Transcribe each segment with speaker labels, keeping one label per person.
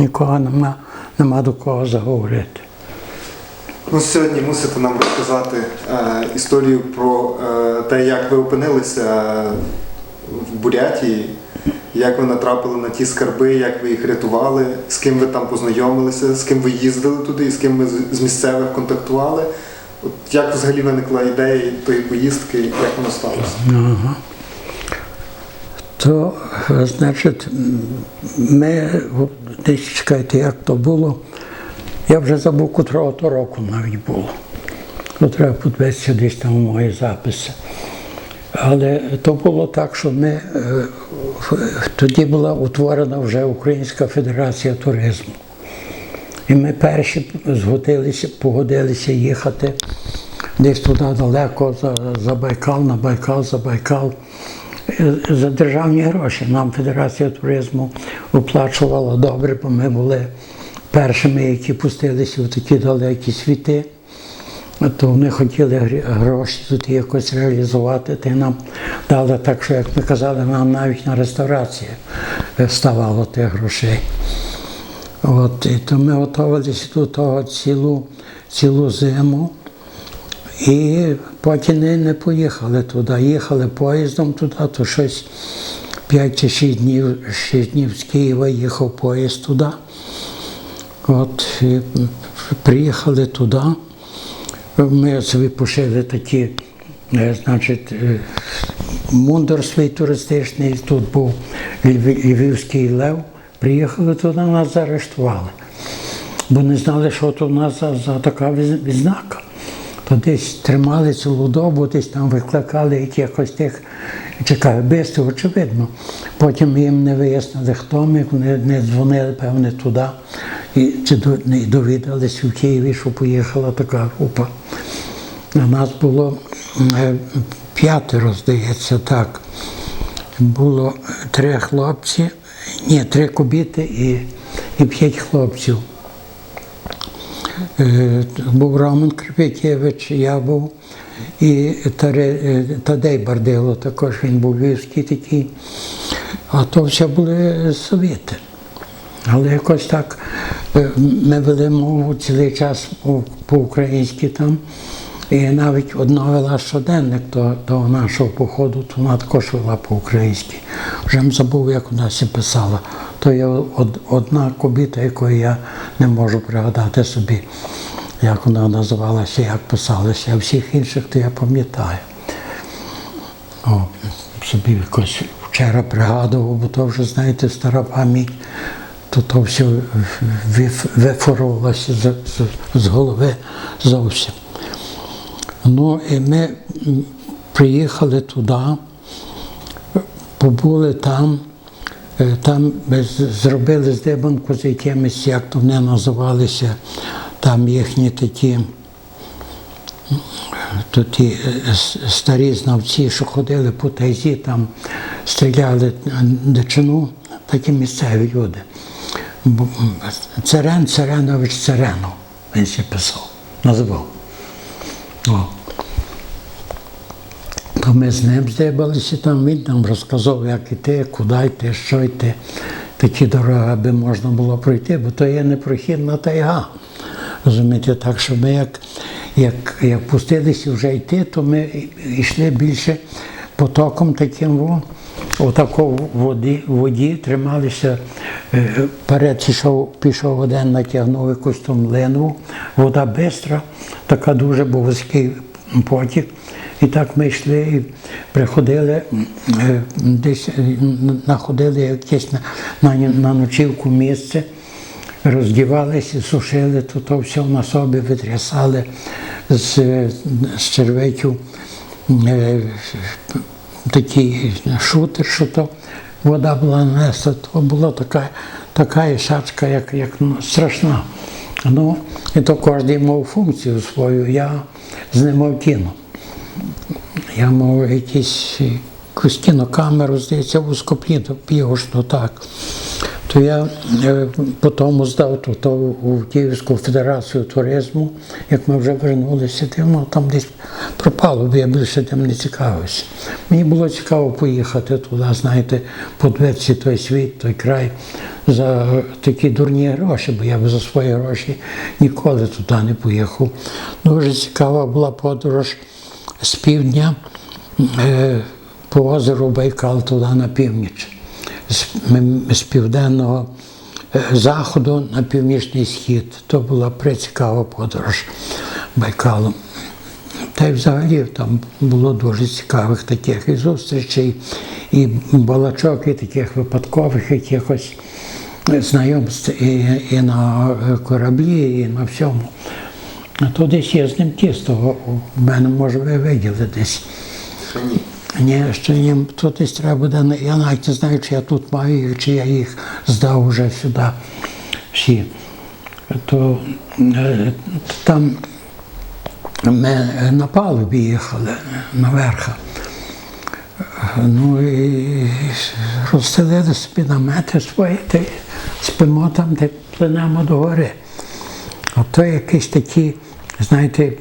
Speaker 1: нікого нема, нема до кого заговорити.
Speaker 2: Ну, сьогодні мусите нам розказати е, історію про е, те, як ви опинилися в Бурятії, як ви натрапили на ті скарби, як ви їх рятували, з ким ви там познайомилися, з ким ви їздили туди і з ким ви з- з місцевих контактували. От як взагалі виникла ідея тої поїздки, як воно сталося?
Speaker 1: Ага. То, значить, ми десь чекайте, як то було. Я вже забув, котрого то року навіть було. То треба подивитися десь там у мої записи. Але то було так, що ми е, тоді була утворена вже Українська Федерація туризму. І ми перші згодилися, погодилися їхати десь туди далеко, за, за Байкал, на Байкал, за Байкал. Е, За державні гроші. Нам Федерація туризму оплачувала добре, бо ми були першими, які пустилися в такі далекі світи. То вони хотіли гроші тут якось реалізувати, й нам дали так, що, як ми казали, нам навіть на реставрацію е, ставало тих грошей. От, і то ми готувалися до того цілу, цілу зиму. І потім не, не поїхали туди. Їхали поїздом туди, то щось 5 чи 6 днів, 6 днів з Києва їхав поїзд туди. От, і приїхали туди. Ми собі пошили такі, е, значить, е, свій туристичний, тут був Львівський лев. Приїхали туди, нас заарештували. Бо не знали, що то в нас за, за така відзнака. То десь тримали цілу добу, десь там викликали якихось тих ЧКГБистів, очевидно. Потім їм не вияснили, хто ми, вони не дзвонили, певне, туди. І чи не довідалися в Києві, що поїхала така група. У нас було е, п'ятеро, здається, так. Було три хлопці, ні, три кобіти і, і п'ять хлопців. Е, Був Роман Крип'якевич, я був, і е, Тадей Бардило, також він був львівський такий. А то все були совіти. Але якось так е, ми вели мову цілий час по-українськи там. І навіть одна вела щоденник до, до нашого походу, то вона також вела по-українськи. Вже забув, як вона сі писала. То є од- одна кобіта, якої я не можу пригадати собі, як вона називалася, як писалася. А всіх інших то я пам'ятаю. О, собі якось вчора пригадував, бо то вже, знаєте, стара пам'ять, то то все виф- вифорувалося з, з, з голови зовсім. Ну і ми приїхали туди, побули там, е, там ми зробили здибанку з якимись, як то вони називалися, там їхні такі то е, старі знавці, що ходили по тайзі, там стріляли дичину, такі місцеві люди. Царен Царенович Царенов, він ще писав, називав. О. То ми з ним здибалися, там він нам розказав, як іти, куди йти, що йти. Такі дороги, аби можна було пройти, бо то є непрохідна тайга. Розумієте, так що ми як, як, як пустилися вже йти, то ми йшли більше потоком таким отако в воді, воді трималися. Е, Перед пішов, пішов один, натягнув якусь там линву, вода бистра, така дуже був вузький потік. І так ми йшли і приходили, е, десь е, знаходили якесь на, на, на ночівку місце, роздівалися, сушили, то, то все на собі витрясали з, з червиків е, такий шутер, що то вода була нанесла, то була така, така ішачка, як, як ну, страшна. Ну, і то кожен мав функцію свою, я з ним кіно. Я мав якісь, якусь кінокамеру, здається, вузькопігошну, так. То я потім здав то у Київську федерацію туризму, як ми вже вернулися, воно там десь пропало, бо я більше тим не цікавився. Мені було цікаво поїхати туди, знаєте, подивитися той світ, той край за такі дурні гроші, бо я б за свої гроші ніколи туди не поїхав. Дуже цікава була подорож з півдня е, по озеру Байкал туди на північ з, південного е, заходу на північний схід. То була прецікава подорож Байкалом. Та й взагалі там було дуже цікавих таких і зустрічей, і балачок, і таких випадкових якихось знайомств і, і на кораблі, і на всьому. А то десь є з ним тісто, в мене може ви виділи десь.
Speaker 2: Ні,
Speaker 1: ще то десь треба буде. Я навіть не знаю, чи я тут маю їх, чи я їх здав вже сюди всі. То е, там ми на палубі їхали наверх. Ну і розстелили собі намети свої, спимо там, де пленемо до гори. А то якісь такі, знаєте,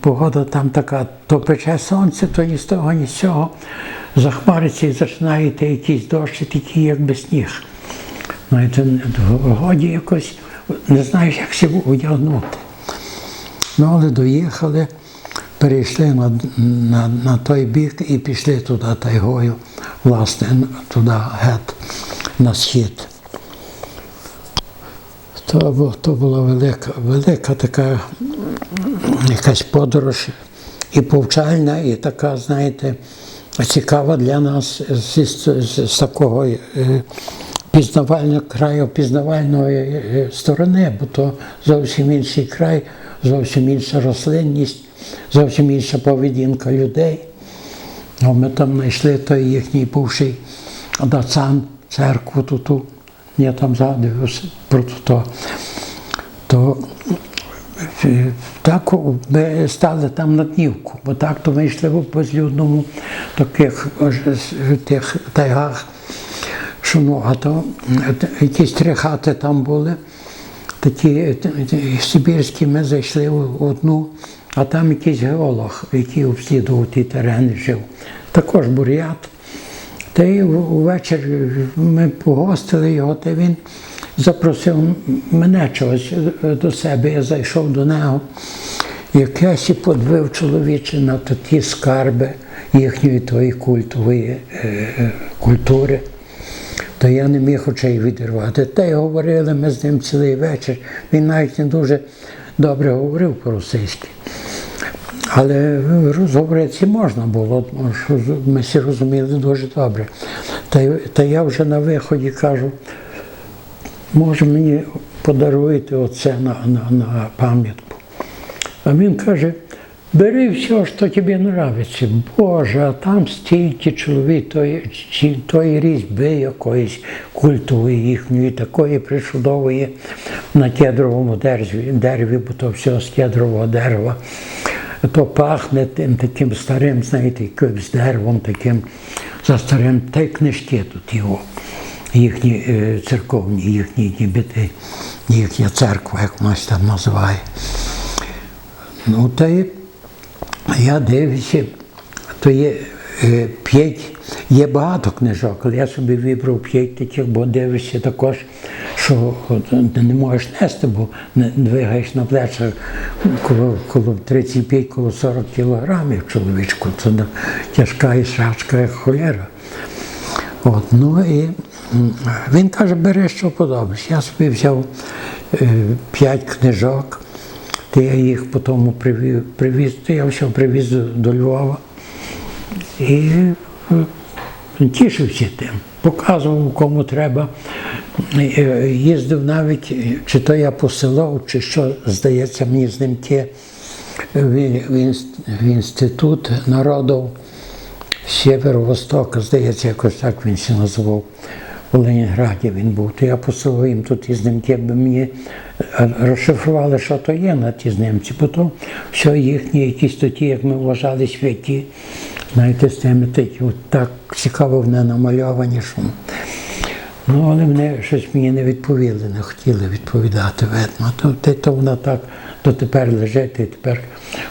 Speaker 1: погода там така, то пече сонце, то ні з того, ні з цього. Захмариться і починаєте якісь дощі, такі, якби сніг. Знаєте, годі якось не знаєш, як себе одягнути. Ну, але доїхали, перейшли на, на, на той бік і пішли туди тайгою, власне, туди геть на схід. То, то була велика, велика така якась подорож і повчальна, і така, знаєте, цікава для нас з, з, з, такого е, пізнавального краю, пізнавальної е, сторони, бо то зовсім інший край, зовсім інша рослинність, зовсім інша поведінка людей. Ми там знайшли той їхній бувший дацан, церкву ту. Я там згадую про то. То е, так ми стали там на днівку, бо так то ми йшли в безлюдному таких е, тих тайгах. Що ну, а то е, якісь три хати там були, такі сибірські, ми зайшли в одну, а там якийсь геолог, який обслідував ті терени жив. Також бурят. Та й ввечері ми погостили його, та він запросив мене чогось до себе. Я зайшов до нього. Якесь і подвив чоловіче на ті скарби їхньої тої культової е, е, культури. То я не міг очей відірвати. Та й говорили ми з ним цілий вечір. Він навіть не дуже добре говорив по-російськи. Але розговоритися можна було, що ми всі розуміли дуже добре. Та, та я вже на виході кажу, може мені подаруєте оце на, на, на пам'ятку. А він каже, бери все, що тобі подобається. Боже, а там стільки чоловік тої, тої різьби якоїсь культової їхньої, такої причудової на кедровому дереві, дереві, бо то все з кедрового дерева. То пахне тим таким старим, знаєте, якимось деревом таким за старим, та й книжки тут його, їхні е, церковні, їхні нібити, їхня церква, як вона там називає. Ну, та й я дивлюся, то є п'ять, є багато книжок, але я собі вибрав п'ять таких, бо дивишся також, що не можеш нести, бо двигаєш на плечах коло, коло 35, коло 40 кілограмів чоловічку. Це тяжка і шашка, як холера. От, ну і він каже, бери, що подобається. Я собі взяв е, п'ять книжок, то я їх потім привіз, привіз то я все привіз до Львова. І е, тішився тим, показував, кому треба. Е, Їздив навіть, е, чи то я посилав, чи що, здається, мені з ним ті в, в, інст- в інститут народів Сєвєро-Востока, здається, якось так він ще називав. У Ленінграді він був. То я посилав їм тут із ним, би мені е, розшифрували, що то є на ті знімці. Потім все їхні якісь тоді, як ми вважали, святі, знаєте, з тими такі, от так цікаво вони намальовані, що Ну, вони щось мені не відповіли, не хотіли відповідати, видно. То, те- то вона так дотепер лежить, і тепер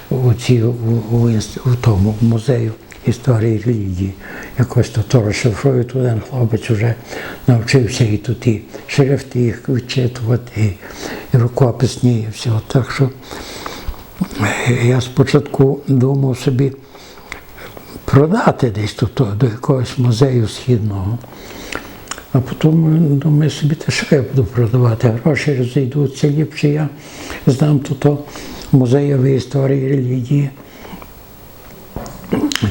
Speaker 1: у, цій, у, у, у тому в музею історії релігії. Якось то, то розшифрують, один хлопець вже навчився і тут і шрифти їх вичитувати, і, і рукописні, і все. Так що е, я спочатку думав собі продати десь тут до якогось музею східного. А потім думаю собі, та що я буду продавати? Гроші розійдуться, ліпше я здам тут музеєві історії релігії.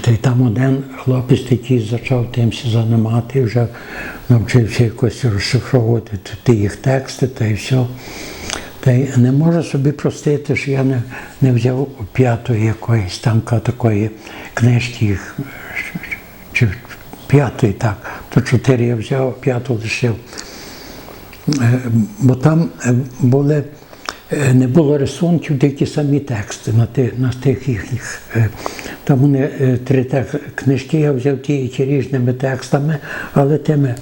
Speaker 1: Та й там один хлопець такий почав тимся займати, вже навчився якось розшифровувати їх тексти та й все. Та й не можу собі простити, що я не, не взяв п'ятої якоїсь там такої книжки чи п'ятої, так, то чотири я взяв, п'яту лишив. Е, Бо там е, були, е, не було рисунків, тільки самі тексти на, ти, на тих їхніх. Там вони три книжки я взяв ті, різними текстами, але тими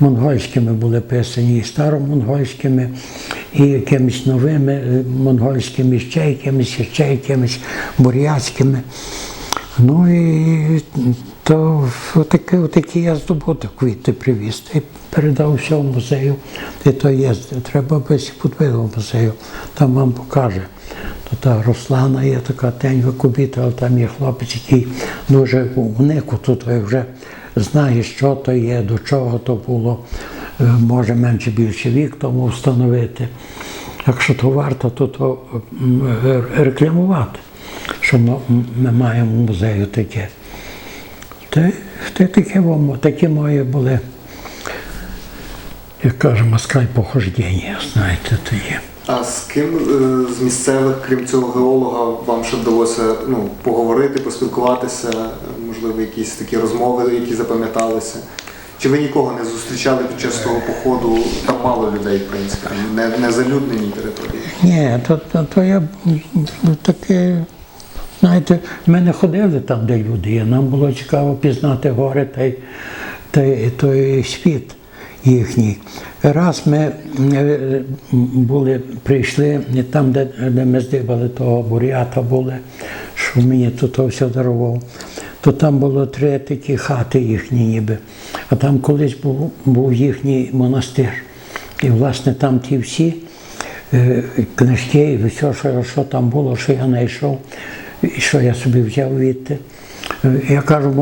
Speaker 1: монгольськими були писані, і старомонгольськими, і якимись новими е, монгольськими, ще якимись, ще якимись бурятськими. Ну і то отаке, отакий я здобуток квіти привіз. І передав все в музею. І то є. Треба без подвигу музею, там вам покаже. То та Руслана є така тенька кубіта, але там є хлопець, який дуже вник у тут вже знає, що то є, до чого то було. Е, Може менше більше вік тому встановити. Якщо то варто, то, то е, рекламувати що ми, маємо в музею таке. Та, та таке, такі мої були, як кажемо, москаль похождення, знаєте, то є.
Speaker 2: А з ким е, з місцевих, крім цього геолога, вам ще вдалося ну, поговорити, поспілкуватися, можливо, якісь такі розмови, які запам'яталися? Чи ви нікого не зустрічали під час того походу? Там мало людей, в принципі, не, не залюднені території.
Speaker 1: Ні, то, то, то я таке, знаєте, ми не ходили там, де люди. Нам було цікаво пізнати гори та й, той світ їхній. Раз ми е, були, прийшли там, де, де ми здибали того бурята були, що мені тут все дарував. То там було три такі хати їхні ніби. А там колись був, був їхній монастир. І власне там ті всі е, книжки і все, що, що там було, що я знайшов, і що я собі взяв відти. Е, Я кажу, може.